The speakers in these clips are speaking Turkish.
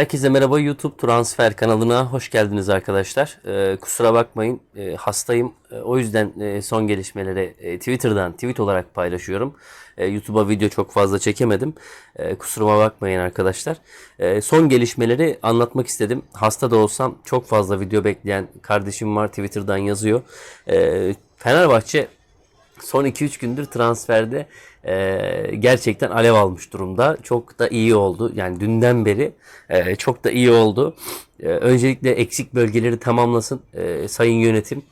Herkese merhaba YouTube Transfer kanalına hoş geldiniz arkadaşlar. Ee, kusura bakmayın e, hastayım. E, o yüzden e, son gelişmeleri e, Twitter'dan tweet olarak paylaşıyorum. E, YouTube'a video çok fazla çekemedim. E, kusuruma bakmayın arkadaşlar. E, son gelişmeleri anlatmak istedim. Hasta da olsam çok fazla video bekleyen kardeşim var Twitter'dan yazıyor. E, Fenerbahçe son 2-3 gündür transferde e, gerçekten alev almış durumda. Çok da iyi oldu. Yani dünden beri e, çok da iyi oldu. E, öncelikle eksik bölgeleri tamamlasın e, sayın yönetim.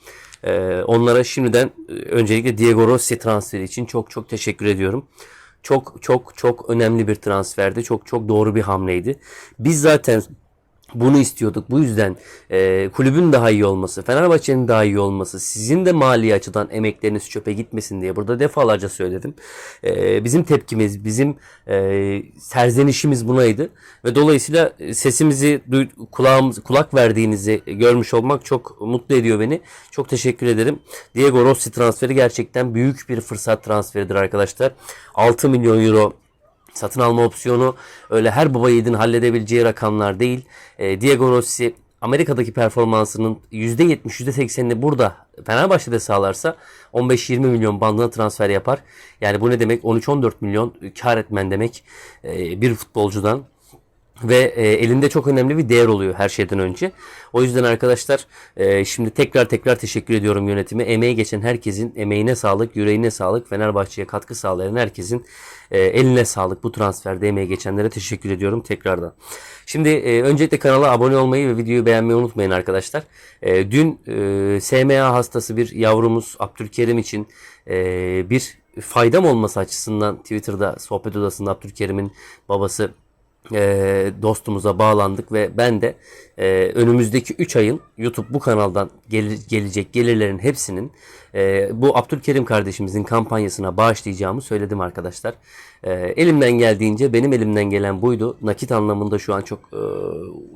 E, onlara şimdiden e, öncelikle Diego Rossi transferi için çok çok teşekkür ediyorum. Çok çok çok önemli bir transferdi. Çok çok doğru bir hamleydi. Biz zaten bunu istiyorduk. Bu yüzden e, kulübün daha iyi olması, Fenerbahçe'nin daha iyi olması, sizin de mali açıdan emekleriniz çöpe gitmesin diye burada defalarca söyledim. E, bizim tepkimiz, bizim e, serzenişimiz bunaydı ve dolayısıyla sesimizi duy, kulağımız kulak verdiğinizi görmüş olmak çok mutlu ediyor beni. Çok teşekkür ederim. Diego Rossi transferi gerçekten büyük bir fırsat transferidir arkadaşlar. 6 milyon euro satın alma opsiyonu öyle her baba yiğidin halledebileceği rakamlar değil. E, Diego Rossi Amerika'daki performansının %70 %80'ini burada Fenerbahçe'de sağlarsa 15-20 milyon bandına transfer yapar. Yani bu ne demek? 13-14 milyon kar etmen demek e, bir futbolcudan ve e, elinde çok önemli bir değer oluyor her şeyden önce. O yüzden arkadaşlar e, şimdi tekrar tekrar teşekkür ediyorum yönetime. Emeği geçen herkesin emeğine sağlık, yüreğine sağlık. Fenerbahçe'ye katkı sağlayan herkesin e, eline sağlık. Bu transferde emeği geçenlere teşekkür ediyorum tekrardan. Şimdi e, öncelikle kanala abone olmayı ve videoyu beğenmeyi unutmayın arkadaşlar. E, dün e, SMA hastası bir yavrumuz Abdülkerim için e, bir faydam olması açısından Twitter'da sohbet odasında Abdülkerim'in babası e, dostumuza bağlandık ve ben de e, önümüzdeki 3 ayın YouTube bu kanaldan gel- gelecek gelirlerin hepsinin e, bu Abdülkerim kardeşimizin kampanyasına bağışlayacağımı söyledim arkadaşlar. E, elimden geldiğince benim elimden gelen buydu. Nakit anlamında şu an çok e,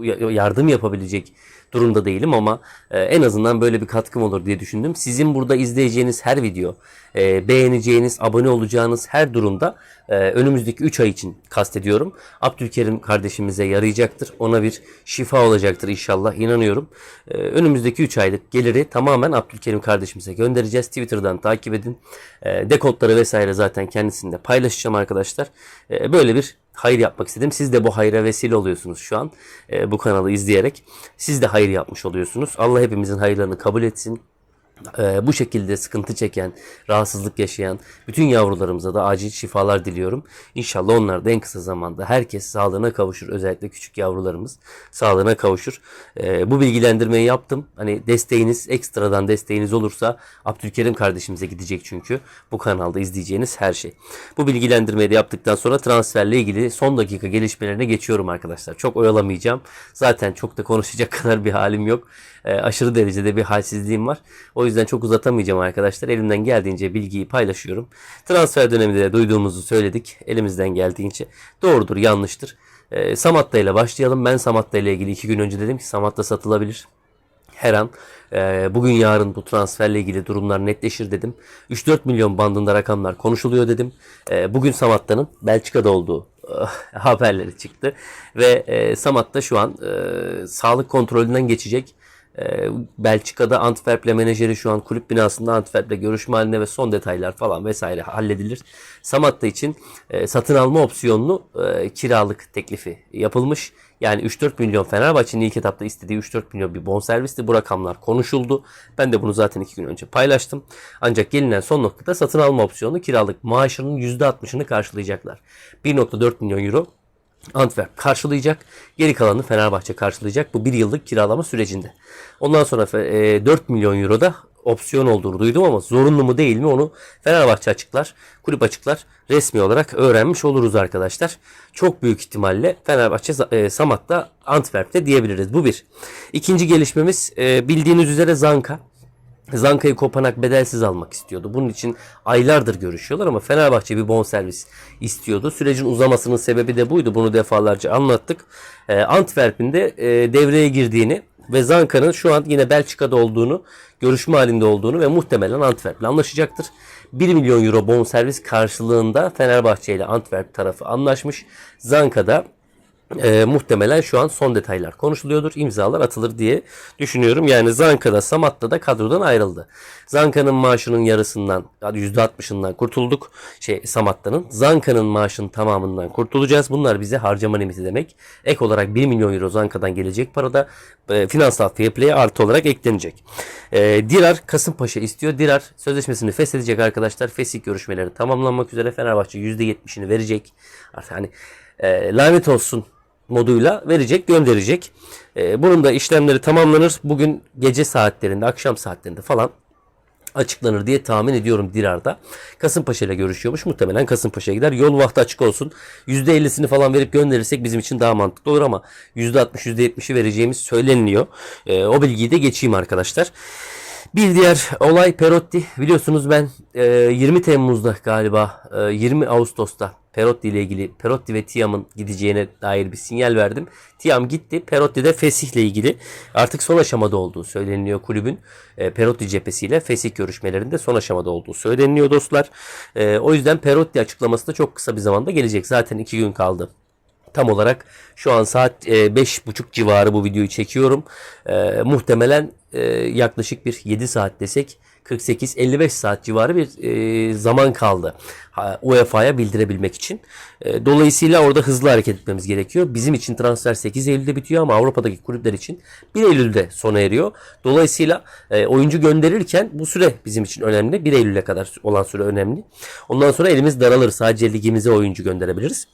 ya- yardım yapabilecek durumda değilim ama e, en azından böyle bir katkım olur diye düşündüm. Sizin burada izleyeceğiniz her video, e, beğeneceğiniz, abone olacağınız her durumda e, önümüzdeki 3 ay için kastediyorum. Abdülkerim kardeşimize yarayacaktır. Ona bir şifa olacaktır inşallah inanıyorum. E, önümüzdeki 3 aylık geliri tamamen Abdülkerim kardeşimize göndereceğiz. Twitter'dan takip edin. E, dekodları vesaire zaten kendisinde paylaşacağım arkadaşlar. E, böyle bir hayır yapmak istedim. Siz de bu hayra vesile oluyorsunuz şu an e, bu kanalı izleyerek. Siz de hayır yapmış oluyorsunuz. Allah hepimizin hayırlarını kabul etsin. E, bu şekilde sıkıntı çeken, rahatsızlık yaşayan bütün yavrularımıza da acil şifalar diliyorum. İnşallah onlar da en kısa zamanda herkes sağlığına kavuşur. Özellikle küçük yavrularımız sağlığına kavuşur. E, bu bilgilendirmeyi yaptım. Hani desteğiniz, ekstradan desteğiniz olursa Abdülkerim kardeşimize gidecek çünkü bu kanalda izleyeceğiniz her şey. Bu bilgilendirmeyi de yaptıktan sonra transferle ilgili son dakika gelişmelerine geçiyorum arkadaşlar. Çok oyalamayacağım. Zaten çok da konuşacak kadar bir halim yok. E, aşırı derecede bir halsizliğim var. O yüzden çok uzatamayacağım arkadaşlar. Elimden geldiğince bilgiyi paylaşıyorum. Transfer döneminde de duyduğumuzu söyledik. Elimizden geldiğince doğrudur, yanlıştır. E, Samatta ile başlayalım. Ben Samatta ile ilgili iki gün önce dedim ki Samatta satılabilir her an e, bugün yarın bu transferle ilgili durumlar netleşir dedim. 3-4 milyon bandında rakamlar konuşuluyor dedim. E, bugün Samatta'nın Belçika'da olduğu e, haberleri çıktı. Ve e, Samatta şu an e, sağlık kontrolünden geçecek. E, Belçika'da Antwerp'le menajeri şu an kulüp binasında Antwerp'le görüşme halinde ve son detaylar falan vesaire halledilir. Samatta için e, satın alma opsiyonlu e, kiralık teklifi yapılmış. Yani 3-4 milyon Fenerbahçe'nin ilk etapta istediği 3-4 milyon bir bonservisti. Bu rakamlar konuşuldu. Ben de bunu zaten 2 gün önce paylaştım. Ancak gelinen son noktada satın alma opsiyonu kiralık maaşının %60'ını karşılayacaklar. 1.4 milyon euro Antwerp karşılayacak. Geri kalanını Fenerbahçe karşılayacak. Bu bir yıllık kiralama sürecinde. Ondan sonra e, 4 milyon euro da opsiyon olduğunu duydum ama zorunlu mu değil mi onu Fenerbahçe açıklar, kulüp açıklar. Resmi olarak öğrenmiş oluruz arkadaşlar. Çok büyük ihtimalle Fenerbahçe e, Samat'ta Antwerp'te diyebiliriz. Bu bir. İkinci gelişmemiz e, bildiğiniz üzere Zanka. Zanka'yı Kopanak bedelsiz almak istiyordu. Bunun için aylardır görüşüyorlar ama Fenerbahçe bir bonservis istiyordu. Sürecin uzamasının sebebi de buydu. Bunu defalarca anlattık. E, Antwerp'in de e, devreye girdiğini ve Zanka'nın şu an yine Belçika'da olduğunu, görüşme halinde olduğunu ve muhtemelen Antwerp'le anlaşacaktır. 1 milyon euro bonservis karşılığında Fenerbahçe ile Antwerp tarafı anlaşmış. Zanka'da e, muhtemelen şu an son detaylar konuşuluyordur. imzalar atılır diye düşünüyorum. Yani Zanka'da Samat'ta da kadrodan ayrıldı. Zanka'nın maaşının yarısından %60'ından kurtulduk. Şey Samatta'nın. Zanka'nın maaşının tamamından kurtulacağız. Bunlar bize harcama limiti demek. Ek olarak 1 milyon euro Zanka'dan gelecek parada e, finansal fair play'e artı olarak eklenecek. E, Dirar Kasımpaşa istiyor. Dirar sözleşmesini feshedecek arkadaşlar. Fesih görüşmeleri tamamlanmak üzere Fenerbahçe %70'ini verecek. Artık hani e, lanet olsun moduyla verecek, gönderecek. E, bunun da işlemleri tamamlanır. Bugün gece saatlerinde, akşam saatlerinde falan açıklanır diye tahmin ediyorum Dirar'da. Kasımpaşa ile görüşüyormuş. Muhtemelen Kasımpaşa'ya gider. Yol vakti açık olsun. %50'sini falan verip gönderirsek bizim için daha mantıklı olur ama %60, %70'i vereceğimiz söyleniliyor. E, o bilgiyi de geçeyim arkadaşlar. Bir diğer olay Perotti. Biliyorsunuz ben e, 20 Temmuz'da galiba e, 20 Ağustos'ta Perotti ile ilgili Perotti ve Tiam'ın gideceğine dair bir sinyal verdim. Tiam gitti. Perotti de Fesih ile ilgili artık son aşamada olduğu söyleniyor kulübün. E, Perotti cephesiyle Fesih görüşmelerinde son aşamada olduğu söyleniyor dostlar. E, o yüzden Perotti açıklaması da çok kısa bir zamanda gelecek. Zaten 2 gün kaldı. Tam olarak şu an saat e, beş buçuk civarı bu videoyu çekiyorum. E, muhtemelen e, yaklaşık bir 7 saat desek 48-55 saat civarı bir e, zaman kaldı UEFA'ya bildirebilmek için. E, dolayısıyla orada hızlı hareket etmemiz gerekiyor. Bizim için transfer 8 Eylül'de bitiyor ama Avrupa'daki kulüpler için 1 Eylül'de sona eriyor. Dolayısıyla e, oyuncu gönderirken bu süre bizim için önemli. 1 Eylül'e kadar olan süre önemli. Ondan sonra elimiz daralır. Sadece ligimize oyuncu gönderebiliriz.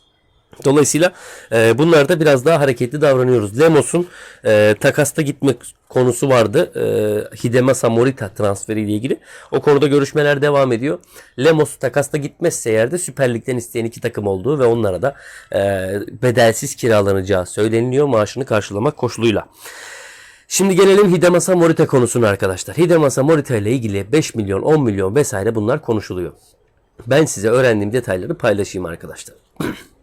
Dolayısıyla e, bunlarda biraz daha hareketli davranıyoruz. Lemos'un e, takasta gitmek konusu vardı. E, Hidemasa Morita transferi ile ilgili. O konuda görüşmeler devam ediyor. Lemos takasta gitmezse eğer de Süper Lig'den isteyen iki takım olduğu ve onlara da e, bedelsiz kiralanacağı söyleniliyor maaşını karşılamak koşuluyla. Şimdi gelelim Hidemasa Morita konusuna arkadaşlar. Hidemasa Morita ile ilgili 5 milyon, 10 milyon vesaire bunlar konuşuluyor. Ben size öğrendiğim detayları paylaşayım arkadaşlar.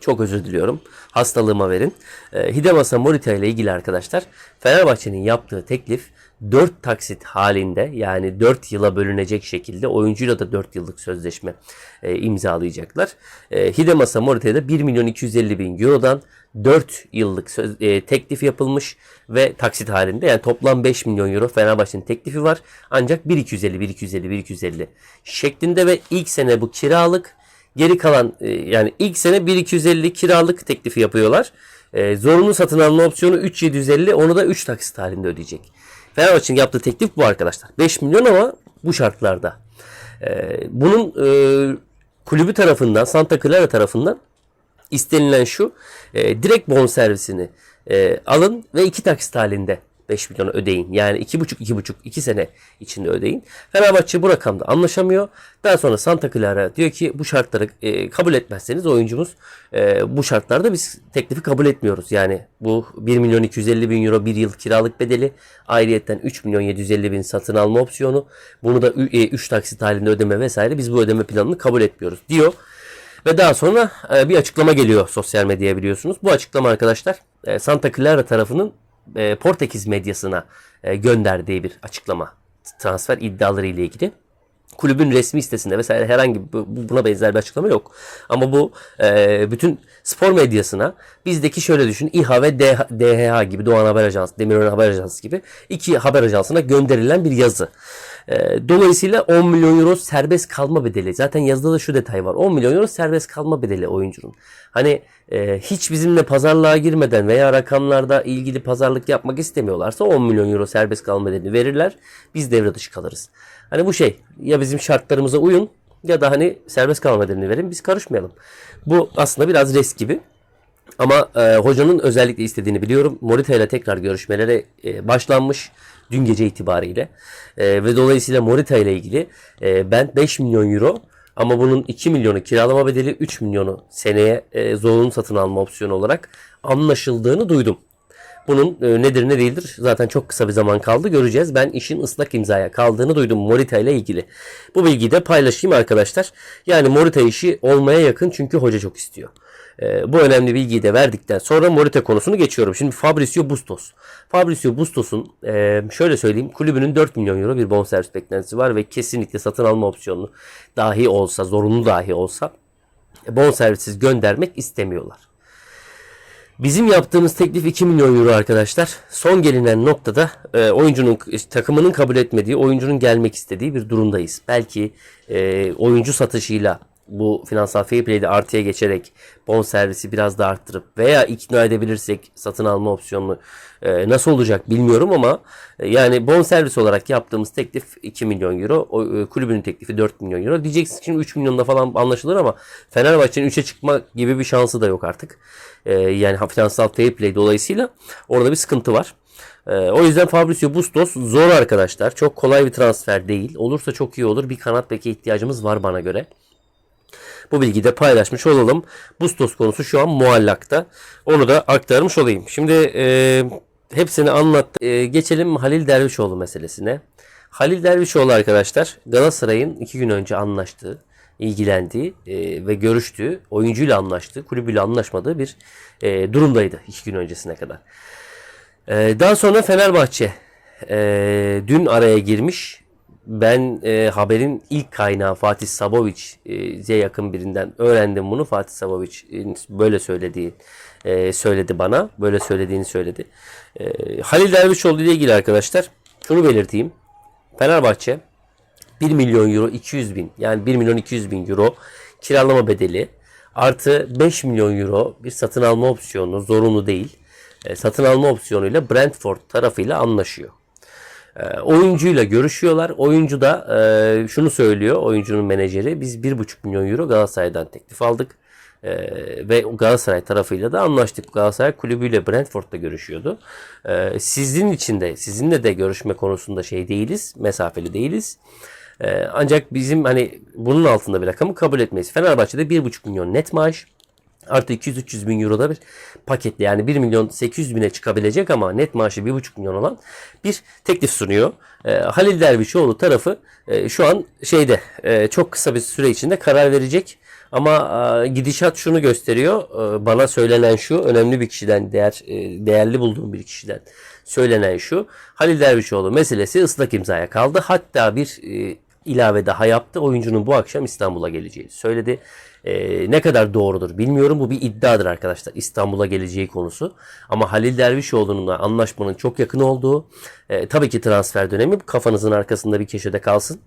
Çok özür diliyorum. Hastalığıma verin. E, Hidemasa Morita ile ilgili arkadaşlar Fenerbahçe'nin yaptığı teklif 4 taksit halinde yani 4 yıla bölünecek şekilde oyuncuyla da 4 yıllık sözleşme e, imzalayacaklar. E, Hidemasa Morita'ya da 1 milyon 250 bin eurodan 4 yıllık söz, e, teklif yapılmış ve taksit halinde yani toplam 5 milyon euro Fenerbahçe'nin teklifi var. Ancak 1 250 1 250 1 250 şeklinde ve ilk sene bu kiralık Geri kalan e, yani ilk sene 1250 kiralık teklifi yapıyorlar. E, zorunlu satın alma opsiyonu 3750 onu da 3 taksit halinde ödeyecek. Fenerbahçe'nin yaptığı teklif bu arkadaşlar. 5 milyon ama bu şartlarda. E, bunun kulübü tarafından Santa Clara tarafından istenilen şu direkt bon servisini alın ve iki taksit halinde 5 milyonu ödeyin. Yani 2,5-2,5 2 sene içinde ödeyin. Fenerbahçe bu rakamda anlaşamıyor. Daha sonra Santa Clara diyor ki bu şartları e, kabul etmezseniz oyuncumuz e, bu şartlarda biz teklifi kabul etmiyoruz. Yani bu 1 milyon 250 bin euro bir yıl kiralık bedeli ayrıyetten 3 milyon 750 bin satın alma opsiyonu bunu da 3 e, taksit halinde ödeme vesaire biz bu ödeme planını kabul etmiyoruz diyor. Ve daha sonra e, bir açıklama geliyor sosyal medyaya biliyorsunuz. Bu açıklama arkadaşlar e, Santa Clara tarafının e, Portekiz medyasına e, gönderdiği bir açıklama transfer iddiaları ile ilgili. Kulübün resmi sitesinde vesaire herhangi buna benzer bir açıklama yok. Ama bu e, bütün spor medyasına bizdeki şöyle düşün İHA ve DHA gibi Doğan Haber Ajansı, Demirören Haber Ajansı gibi iki haber ajansına gönderilen bir yazı. E, dolayısıyla 10 milyon euro serbest kalma bedeli. Zaten yazıda da şu detay var. 10 milyon euro serbest kalma bedeli oyuncunun. Hani e, hiç bizimle pazarlığa girmeden veya rakamlarda ilgili pazarlık yapmak istemiyorlarsa 10 milyon euro serbest kalma bedelini verirler. Biz devre dışı kalırız. Hani bu şey ya bizim şartlarımıza uyun ya da hani serbest kalma bedelini verin biz karışmayalım. Bu aslında biraz risk gibi. Ama e, hocanın özellikle istediğini biliyorum. Morita ile tekrar görüşmelere e, başlanmış dün gece itibariyle. E, ve dolayısıyla Morita ile ilgili e, ben 5 milyon euro ama bunun 2 milyonu kiralama bedeli 3 milyonu seneye e, zorunlu satın alma opsiyonu olarak anlaşıldığını duydum. Bunun e, nedir ne değildir zaten çok kısa bir zaman kaldı göreceğiz. Ben işin ıslak imzaya kaldığını duydum Morita ile ilgili. Bu bilgiyi de paylaşayım arkadaşlar. Yani Morita işi olmaya yakın çünkü hoca çok istiyor. E, bu önemli bilgiyi de verdikten sonra Morita konusunu geçiyorum. Şimdi Fabricio Bustos. Fabricio Bustos'un e, şöyle söyleyeyim kulübünün 4 milyon euro bir bonservis beklentisi var ve kesinlikle satın alma opsiyonu dahi olsa zorunlu dahi olsa bonservissiz göndermek istemiyorlar. Bizim yaptığımız teklif 2 milyon euro arkadaşlar. Son gelinen noktada e, oyuncunun takımının kabul etmediği, oyuncunun gelmek istediği bir durumdayız. Belki e, oyuncu satışıyla bu finansal fair play'de artıya geçerek bon servisi biraz da arttırıp veya ikna edebilirsek satın alma opsiyonunu e, nasıl olacak bilmiyorum ama e, yani bon servis olarak yaptığımız teklif 2 milyon euro. O, e, kulübün teklifi 4 milyon euro. Diyeceksiniz şimdi 3 milyonda falan anlaşılır ama Fenerbahçe'nin 3'e çıkma gibi bir şansı da yok artık. E, yani finansal fair play dolayısıyla orada bir sıkıntı var. E, o yüzden Fabricio Bustos zor arkadaşlar. Çok kolay bir transfer değil. Olursa çok iyi olur. Bir kanat beke ihtiyacımız var bana göre. Bu bilgiyi de paylaşmış olalım. Bustos konusu şu an muallakta. Onu da aktarmış olayım. Şimdi e, hepsini anlattı. E, geçelim Halil Dervişoğlu meselesine. Halil Dervişoğlu arkadaşlar Galatasaray'ın iki gün önce anlaştığı, ilgilendiği e, ve görüştüğü, oyuncuyla anlaştığı, kulübüyle anlaşmadığı bir e, durumdaydı iki gün öncesine kadar. E, daha sonra Fenerbahçe e, dün araya girmiş ben e, haberin ilk kaynağı Fatih Sabovic'e yakın birinden öğrendim bunu. Fatih Sabovic'in böyle söylediği e, söyledi bana. Böyle söylediğini söyledi. E, Halil Dervişoğlu ile ilgili arkadaşlar şunu belirteyim. Fenerbahçe 1 milyon euro 200 bin yani 1 milyon 200 bin euro kiralama bedeli artı 5 milyon euro bir satın alma opsiyonu zorunlu değil. E, satın alma opsiyonuyla Brentford tarafıyla anlaşıyor. E, oyuncuyla görüşüyorlar. Oyuncu da e, şunu söylüyor. Oyuncunun menajeri biz 1,5 milyon euro Galatasaray'dan teklif aldık. E, ve Galatasaray tarafıyla da anlaştık. Galatasaray kulübüyle Brentford'da görüşüyordu. E, sizin için de sizinle de görüşme konusunda şey değiliz. Mesafeli değiliz. E, ancak bizim hani bunun altında bir rakamı kabul etmeyiz. Fenerbahçe'de 1,5 milyon net maaş artı 200-300 bin euroda bir paketle yani 1 milyon 800 bine çıkabilecek ama net maaşı 1,5 milyon olan bir teklif sunuyor. E, Halil Dervişoğlu tarafı e, şu an şeyde e, çok kısa bir süre içinde karar verecek. Ama e, gidişat şunu gösteriyor. E, bana söylenen şu önemli bir kişiden değer e, değerli bulduğum bir kişiden söylenen şu. Halil Dervişoğlu meselesi ıslak imzaya kaldı. Hatta bir e, ilave daha yaptı. Oyuncunun bu akşam İstanbul'a geleceğini söyledi. Ee, ne kadar doğrudur bilmiyorum. Bu bir iddiadır arkadaşlar. İstanbul'a geleceği konusu. Ama Halil Dervişoğlu'nun anlaşmanın çok yakın olduğu. E, tabii ki transfer dönemi kafanızın arkasında bir köşede kalsın.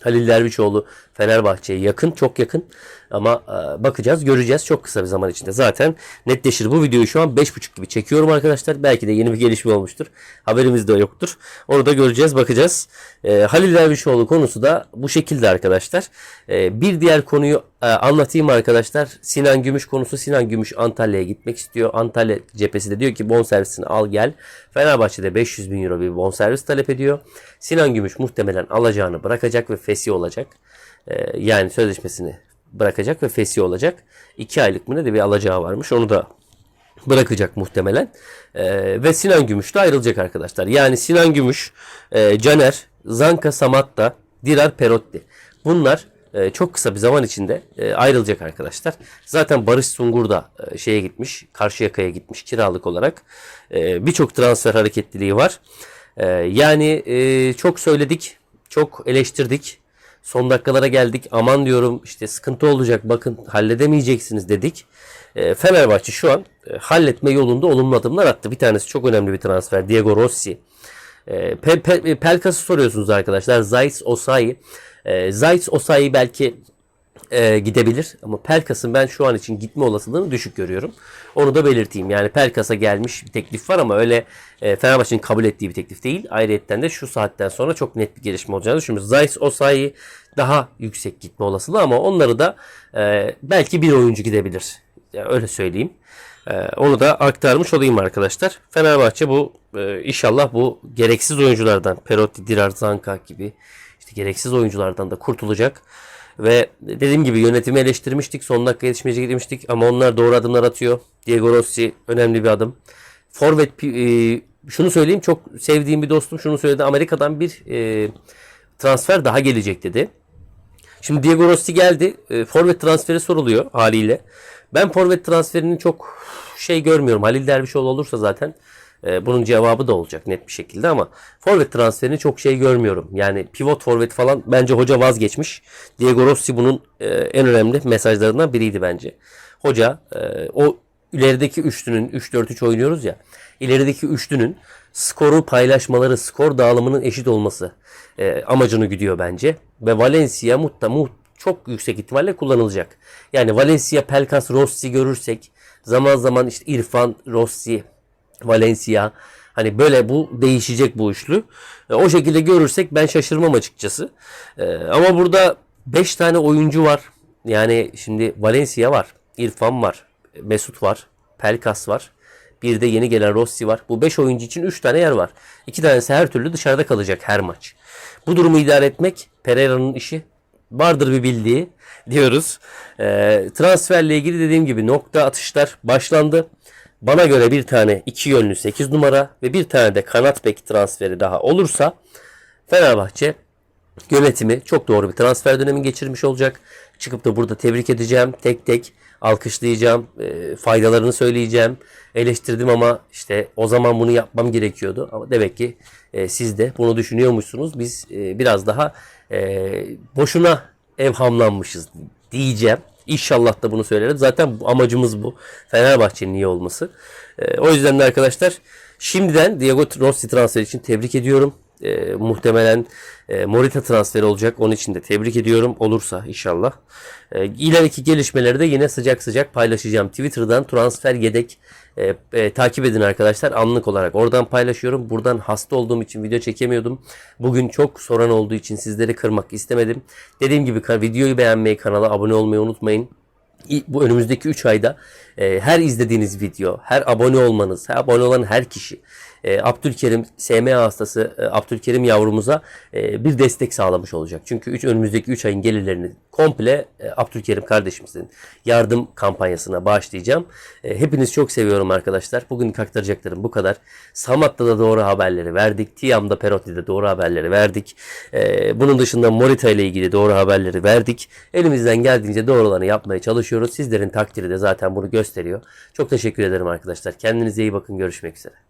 Halil Dervişoğlu Fenerbahçe'ye yakın, çok yakın. Ama e, bakacağız, göreceğiz çok kısa bir zaman içinde. Zaten netleşir. Bu videoyu şu an 5.5 gibi çekiyorum arkadaşlar. Belki de yeni bir gelişme olmuştur. Haberimiz de yoktur. Onu da göreceğiz, bakacağız. E, Halil Dervişoğlu konusu da bu şekilde arkadaşlar. E, bir diğer konuyu e, anlatayım arkadaşlar. Sinan Gümüş konusu. Sinan Gümüş Antalya'ya gitmek istiyor. Antalya cephesi de diyor ki bonservisini al gel. Fenerbahçe'de 500 bin euro bir bonservis talep ediyor. Sinan Gümüş muhtemelen alacağını bırakacak ve fesi olacak. E, yani sözleşmesini bırakacak ve fesi olacak. 2 aylık mı ne de bir alacağı varmış. Onu da bırakacak muhtemelen. E, ve Sinan Gümüş de ayrılacak arkadaşlar. Yani Sinan Gümüş, e, Caner, Zanka Samatta, Dirar Perotti. Bunlar e, çok kısa bir zaman içinde e, ayrılacak arkadaşlar. Zaten Barış Sungur da e, şeye gitmiş, Karşıyaka'ya gitmiş kiralık olarak. E, Birçok transfer hareketliliği var. E, yani e, çok söyledik, çok eleştirdik. Son dakikalara geldik. Aman diyorum işte sıkıntı olacak bakın halledemeyeceksiniz dedik. E, Fenerbahçe şu an e, halletme yolunda olumlu adımlar attı. Bir tanesi çok önemli bir transfer. Diego Rossi. E, Pe, Pe, Pelkas'ı soruyorsunuz arkadaşlar. Zayt Osayi. E, Zayt Osayi belki e, gidebilir ama Pelkas'ın ben şu an için gitme olasılığını düşük görüyorum. Onu da belirteyim. Yani Pelkas'a gelmiş bir teklif var ama öyle e, Fenerbahçe'nin kabul ettiği bir teklif değil. Ayrıca de şu saatten sonra çok net bir gelişme olacağını düşünüyorum. Zayt Osayi daha yüksek gitme olasılığı ama onları da e, belki bir oyuncu gidebilir. Yani öyle söyleyeyim. E, onu da aktarmış olayım arkadaşlar. Fenerbahçe bu e, inşallah bu gereksiz oyunculardan Perotti, Dirar, Zanka gibi gereksiz oyunculardan da kurtulacak. Ve dediğim gibi yönetimi eleştirmiştik. Son dakika yetişmeyecek demiştik ama onlar doğru adımlar atıyor. Diego Rossi önemli bir adım. Forvet e, şunu söyleyeyim çok sevdiğim bir dostum şunu söyledi. Amerika'dan bir e, transfer daha gelecek dedi. Şimdi Diego Rossi geldi. E, forvet transferi soruluyor haliyle. Ben forvet transferini çok şey görmüyorum. Halil Dervişoğlu olursa zaten e, bunun cevabı da olacak net bir şekilde ama forvet transferini çok şey görmüyorum. Yani pivot forvet falan bence hoca vazgeçmiş. Diego Rossi bunun e, en önemli mesajlarından biriydi bence. Hoca e, o ilerideki üçlünün 3-4-3 oynuyoruz ya. ilerideki üçlünün skoru paylaşmaları, skor dağılımının eşit olması e, amacını güdüyor bence. Ve Valencia mutta mu çok yüksek ihtimalle kullanılacak. Yani Valencia, Pelkas, Rossi görürsek zaman zaman işte İrfan, Rossi, Valencia hani böyle bu değişecek bu üçlü. E, o şekilde görürsek ben şaşırmam açıkçası. E, ama burada 5 tane oyuncu var. Yani şimdi Valencia var, İrfan var, Mesut var, Pelkas var. Bir de yeni gelen Rossi var. Bu 5 oyuncu için 3 tane yer var. 2 tanesi her türlü dışarıda kalacak her maç. Bu durumu idare etmek Pereira'nın işi. Vardır bir bildiği diyoruz. Ee, transferle ilgili dediğim gibi nokta atışlar başlandı. Bana göre bir tane iki yönlü 8 numara ve bir tane de kanat bek transferi daha olursa Fenerbahçe yönetimi çok doğru bir transfer dönemi geçirmiş olacak. Çıkıp da burada tebrik edeceğim. Tek tek alkışlayacağım. e, faydalarını söyleyeceğim. Eleştirdim ama işte o zaman bunu yapmam gerekiyordu. Ama demek ki e, siz de bunu düşünüyormuşsunuz. Biz e, biraz daha e, boşuna evhamlanmışız diyeceğim. İnşallah da bunu söylerim. Zaten amacımız bu. Fenerbahçe'nin iyi olması. E, o yüzden de arkadaşlar şimdiden Diego Rossi transferi için tebrik ediyorum. E, muhtemelen e, Morita transferi olacak. Onun için de tebrik ediyorum. Olursa inşallah. E, ileriki gelişmeleri de yine sıcak sıcak paylaşacağım. Twitter'dan transfer yedek e, e, takip edin arkadaşlar. Anlık olarak oradan paylaşıyorum. Buradan hasta olduğum için video çekemiyordum. Bugün çok soran olduğu için sizleri kırmak istemedim. Dediğim gibi videoyu beğenmeyi, kanala abone olmayı unutmayın. Bu önümüzdeki 3 ayda e, her izlediğiniz video, her abone olmanız, her abone olan her kişi, e, Abdülkerim SMA hastası e, Abdülkerim yavrumuza e, bir destek sağlamış olacak. Çünkü üç, önümüzdeki 3 ayın gelirlerini komple e, Abdülkerim kardeşimizin yardım kampanyasına bağışlayacağım. E, hepiniz çok seviyorum arkadaşlar. Bugün aktaracaklarım bu kadar. Samat'ta da doğru haberleri verdik. Tiam'da Perotti'de doğru haberleri verdik. E, bunun dışında Morita ile ilgili doğru haberleri verdik. Elimizden geldiğince doğrularını yapmaya çalışıyoruz. Sizlerin takdiri de zaten bunu gösteriyor. Çok teşekkür ederim arkadaşlar. Kendinize iyi bakın. Görüşmek üzere.